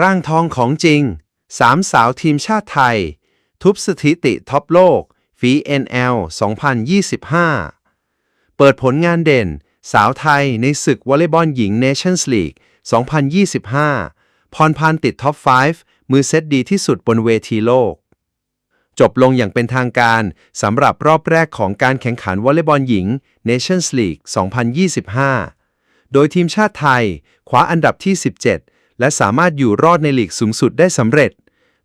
ร่างทองของจริงสามสาวทีมชาติไทย ทุบสถิติท็อปโลกฟี NL 2025 เปิดผลงานเด่น สาวไทยในศึกวอลเลย์บอลหญิง Nations League 2025 พรพันติดท็อป 5 มือเซตดีที่สุดบนเวทีโลก จบลงอย่างเป็นทางการสำหรับรอบแรกของการแข่งขันวอลเลย์บอลหญิง Nations League 2025 โดยทีมชาติไทยคว้าอันดับที่ 17 และสามารถอยู่รอดในลีกสูงสุดได้สำเร็จ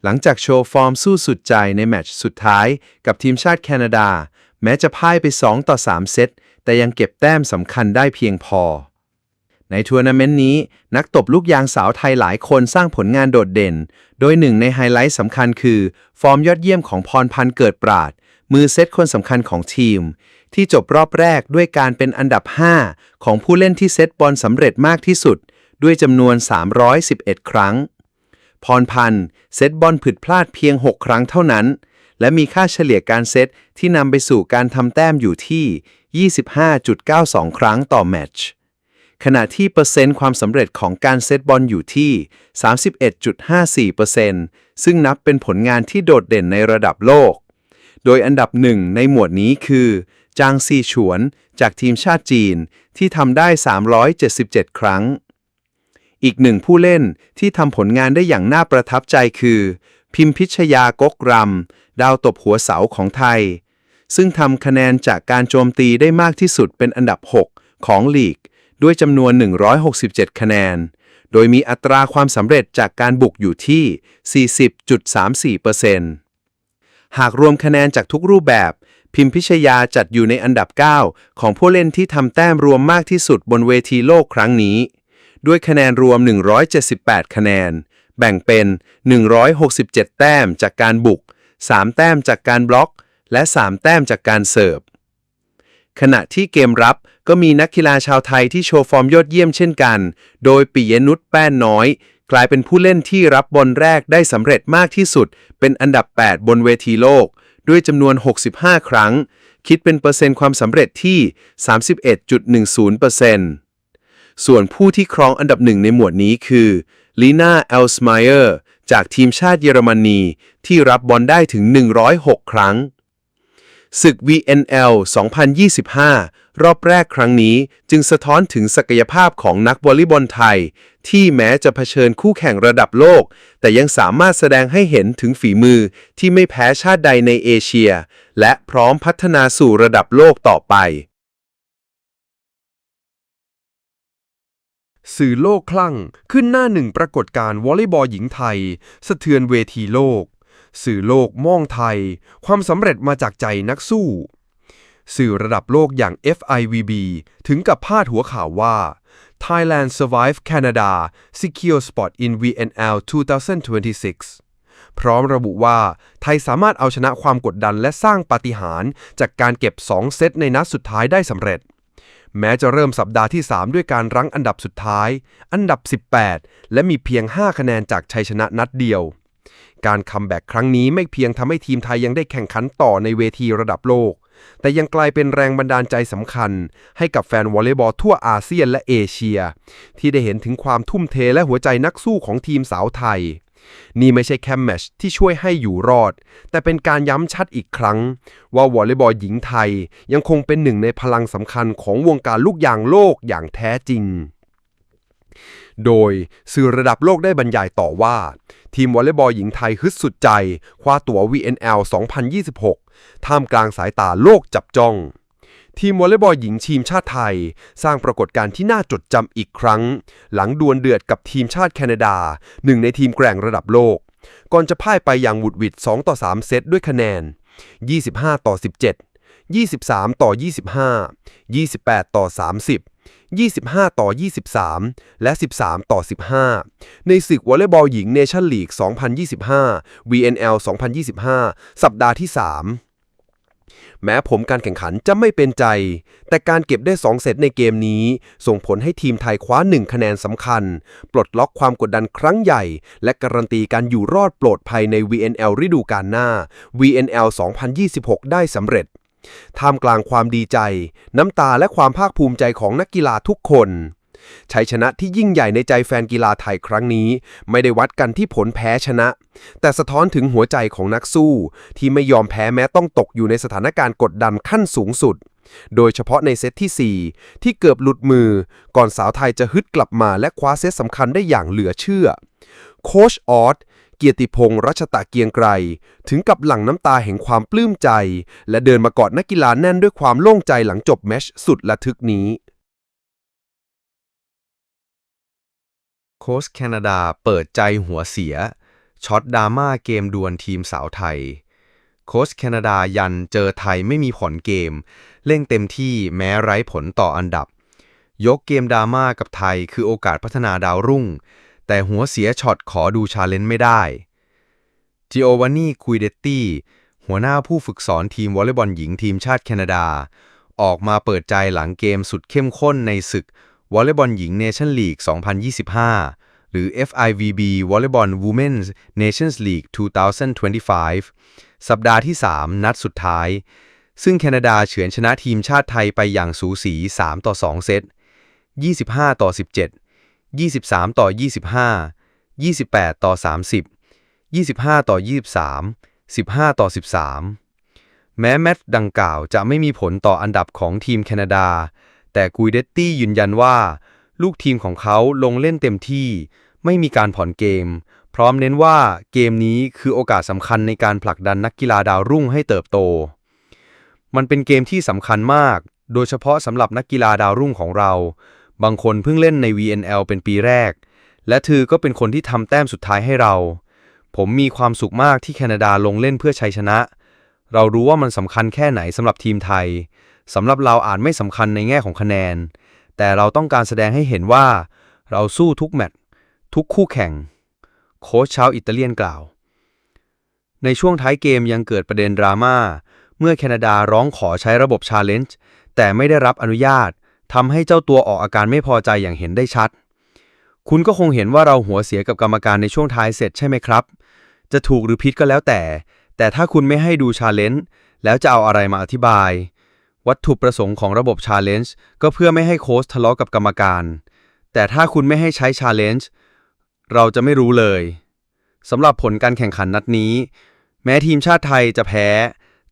หลังจากโชว์ฟอร์มสู้สุดใจในแมตช์สุดท้ายกับทีมชาติแคนาดา แม้จะพ่ายไป 2 ต่อ 3 เซต แต่ยังเก็บแต้มสำคัญได้เพียงพอ ในทัวร์นาเมนต์นี้ นักตบลูกยางสาวไทยหลายคนสร้างผลงานโดดเด่น โดยหนึ่งในไฮไลท์สำคัญคือ ฟอร์มยอดเยี่ยมของพรพันธ์เกิดปราด มือเซตคนสำคัญของทีม ที่จบรอบแรกด้วยการเป็นอันดับ 5 ของผู้เล่นที่เซตบอลสำเร็จมากที่สุด ด้วยจำนวน 311 ครั้ง พรพันธ์เซตบอลผิดพลาดเพียง 6 ครั้งเท่านั้น และมีค่าเฉลี่ยการเซตที่นำไปสู่การทำแต้มอยู่ที่ 25.92 ครั้งต่อแมตช์ขณะที่เปอร์เซ็นต์ความสำเร็จของการเซตบอลอยู่ที่ 31.54%ซึ่งนับเป็นผลงานที่โดดเด่นในระดับโลก โดยอันดับหนึ่งในหมวดนี้คือ จางซีฉวนจากทีมชาติจีนที่ทำได้ 377 ครั้ง อีกหนึ่งผู้เล่นที่ทำผลงานได้อย่างน่าประทับใจคือ พิมพิชยากกรำดาวตบหัวเสาของไทย ซึ่งทำคะแนนจากการโจมตีได้มากที่สุดเป็นอันดับ 6 ของลีก ด้วยจำนวน 167 คะแนน โดยมีอัตราความสำเร็จจากการบุกอยู่ที่ 40.34%หากรวมคะแนนจากทุกรูปแบบ พิมพิชยาจัดอยู่ในอันดับ 9 ของผู้เล่นที่ทำแต้มรวมมากที่สุดบนเวทีโลกครั้งนี้ ด้วยคะแนนรวม 178 คะแนน แบ่งเป็น 167 แต้มจากการบุก 3 แต้มจากการบล็อก และ 3 แต้มจากการเสิร์ฟ ขณะที่เกมรับก็มีนักกีฬาชาวไทยที่โชว์ฟอร์มยอดเยี่ยมเช่นกัน โดยปิยนุชแป้นน้อย กลายเป็นผู้เล่นที่รับบอลแรกได้สำเร็จมากที่สุด เป็นอันดับ 8 บนเวทีโลก ด้วยจำนวน 65 ครั้ง คิดเป็นเปอร์เซ็นต์ความสำเร็จที่ 31.10% ส่วนผู้ที่ครองอันดับหนึ่งในหมวดนี้คือลีนาเอลสไมเออร์จากทีมชาติเยอรมนีที่รับบอลได้ถึง 106 ครั้ง ศึก VNL 2025 รอบแรกครั้งนี้จึงสะท้อนถึงศักยภาพของนักวอลเลย์บอลไทย ที่แม้จะเผชิญคู่แข่งระดับโลก แต่ยังสามารถแสดงให้เห็นถึงฝีมือที่ไม่แพ้ชาติใดในเอเชีย และพร้อมพัฒนาสู่ระดับโลกต่อไป สื่อโลกคลั่ง ขึ้นหน้าหนึ่งปรากฏการ์วอลเลย์บอลหญิงไทย สะเทือนเวทีโลก สื่อโลกมองไทย ความสำเร็จมาจากใจนักสู้ สื่อระดับโลกอย่าง FIVB ถึงกับพาดหัวข่าวว่า Thailand survive Canada secure spot in VNL 2026พร้อมระบุว่า ไทยสามารถเอาชนะความกดดันและสร้างปาฏิหาริย์จากการเก็บ 2 เซตในนัดสุดท้ายได้สำเร็จ แม้จะเริ่มสัปดาห์ที่ 3 ด้วยการรั้งอันดับสุดท้าย อันดับ 18 และมีเพียง 5 คะแนนจากชัยชนะนัดเดียว การคัมแบ็กครั้งนี้ไม่เพียงทำให้ทีมไทยยังได้แข่งขันต่อในเวทีระดับโลก แต่ยังกลายเป็นแรงบันดาลใจสำคัญ ให้กับแฟนวอลเลย์บอลทั่วอาเซียนและเอเชีย ที่ได้เห็นถึงความทุ่มเทและหัวใจนักสู้ของทีมสาวไทย นี่ไม่ใช่แค่แมชที่ช่วยให้อยู่รอด แต่เป็นการย้ำชัดอีกครั้ง ว่าวอลเลย์บอลหญิงไทยยังคงเป็นหนึ่งในพลังสำคัญของวงการลูกยางโลกอย่างแท้จริง โดยสื่อระดับโลกได้บรรยายต่อว่า ทีมวอลเลย์บอลหญิงไทยฮึดสุดใจ คว้าตั๋ว VNL 2026 ท่ามกลางสายตาโลกจับจ้อง ทีมวอลเลย์บอลหญิงทีมชาติไทย สร้างปรากฏการณ์ที่น่าจดจำอีกครั้ง หลังดวลเดือดกับทีมชาติแคนาดา หนึ่งในทีมแกร่งระดับโลก ก่อนจะพ่ายไปอย่างหวุดหวิด 2 ต่อ 3 เซตด้วยคะแนน 25 ต่อ 17 23 ต่อ 25 28 ต่อ 30 25 ต่อ 23 และ 13 ต่อ 15 ในศึกวอลเลย์บอลหญิงเนชั่นลีก 2025 VNL 2025 สัปดาห์ที่ 3 แม้ผมการแข่งขันจะไม่เป็นใจ แต่การเก็บได้2เซตในเกมนี้ ส่งผลให้ทีมไทยคว้า 1 คะแนนสำคัญ ปลดล็อกความกดดันครั้งใหญ่ และการันตีการอยู่รอดปลอดภัยใน VNL ฤดูกาลหน้า VNL 2026 ได้สำเร็จท่ามกลางความดีใจ น้ำตาและความภาคภูมิใจของนักกีฬาทุกคน ชัยชนะที่ยิ่งใหญ่ในใจแฟนกีฬาไทยครั้งนี้ ไม่ได้วัดกันที่ผลแพ้ชนะ แต่สะท้อนถึงหัวใจของนักสู้ ที่ไม่ยอมแพ้แม้ต้องตกอยู่ในสถานการณ์กดดันขั้นสูงสุด โดยเฉพาะในเซตที่ 4 ที่เกือบหลุดมือ ก่อนสาวไทยจะฮึดกลับมาและคว้าเซตสำคัญได้อย่างเหลือเชื่อ โคชออสเกียรติพงษ์รัชตะเกียงไกร ถึงกับหลั่งน้ำตาแห่งความปลื้มใจ และเดินมากอดนักกีฬาแน่นด้วยความโล่งใจหลังจบแมชสุดระทึกนี้ โค้ชแคนาดาเปิดใจหัวเสียช็อตดราม่าเกมดวลทีมสาวไทย โค้ชแคนาดายันเจอไทยไม่มีผลเกม เล่งเต็มที่แม้ไร้ผลต่ออันดับ ยกเกมดราม่ากับไทยคือโอกาสพัฒนาดาวรุ่ง แต่หัวเสียช็อตขอดูชาเลนจ์ไม่ได้จิโอวานี่คุยเดตตี้หัวหน้าผู้ฝึกสอนทีมวอลเลย์บอลหญิงทีมชาติแคนาดา ออกมาเปิดใจหลังเกมสุดเข้มข้นในศึก วอลเลย์บอลหญิงเนชั่นลีก 2025 หรือ FIVB Volleyball Women's Nations League 2025 สัปดาห์ที่ 3 นัดสุดท้าย ซึ่งแคนาดาเฉือนชนะทีมชาติไทยไปอย่างสูสี 3 ต่อ 2 เซต 25 ต่อ 17 23 ต่อ 25 28 ต่อ 30 25 ต่อ 23 15 ต่อ 13 แม้แมตช์ดังกล่าวจะไม่มีผลต่ออันดับของทีมแคนาดา แต่กุยเดตตี้ยืนยันว่า ลูกทีมของเขาลงเล่นเต็มที่ ไม่มีการผ่อนเกม พร้อมเน้นว่าเกมนี้คือโอกาสสำคัญในการผลักดันนักกีฬาดาวรุ่งให้เติบโต มันเป็นเกมที่สำคัญมาก โดยเฉพาะสำหรับนักกีฬาดาวรุ่งของเรา บางคนเพิ่งเล่นใน VNL เป็นปีแรก และเธอก็เป็นคนที่ทำแต้มสุดท้ายให้เรา ผมมีความสุขมากที่แคนาดาลงเล่นเพื่อชัยชนะ เรารู้ว่ามันสำคัญแค่ไหนสำหรับทีมไทย สำหรับเราอาจไม่สำคัญในแง่ของคะแนน แต่เราต้องการแสดงให้เห็นว่า เราสู้ทุกแมตช์ทุกคู่แข่ง โค้ชชาวอิตาเลียนกล่าว ในช่วงท้ายเกมยังเกิดประเด็นดราม่า เมื่อแคนาดาร้องขอใช้ระบบชาเลนจ์แต่ไม่ได้รับอนุญาตทำให้เจ้าตัวออกอาการไม่พอใจอย่างเห็นได้ชัด คุณก็คงเห็นว่าเราหัวเสียกับกรรมการในช่วงท้ายเสร็จใช่ไหมครับ จะถูกหรือผิดก็แล้วแต่ แต่ถ้าคุณไม่ให้ดูชาเลนจ์แล้วจะเอาอะไรมาอธิบาย วัตถุประสงค์ของระบบ Challenge ก็เพื่อไม่ให้โค้ชทะเลาะกับกรรมการ แต่ถ้าคุณไม่ให้ใช้ Challenge เราจะไม่รู้เลยสำหรับผลการแข่งขันนัดนี้ แม้ทีมชาติไทยจะแพ้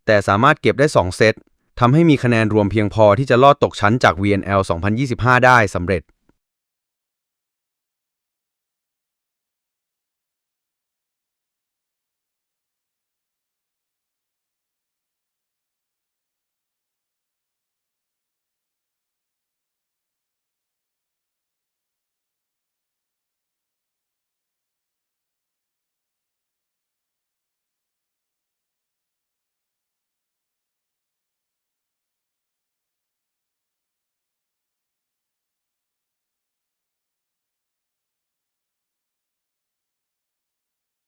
แต่สามารถเก็บได้ 2 เซตทำให้มีคะแนนรวมเพียงพอที่จะลอดตกชั้นจาก VNL 2025 ได้สำเร็จ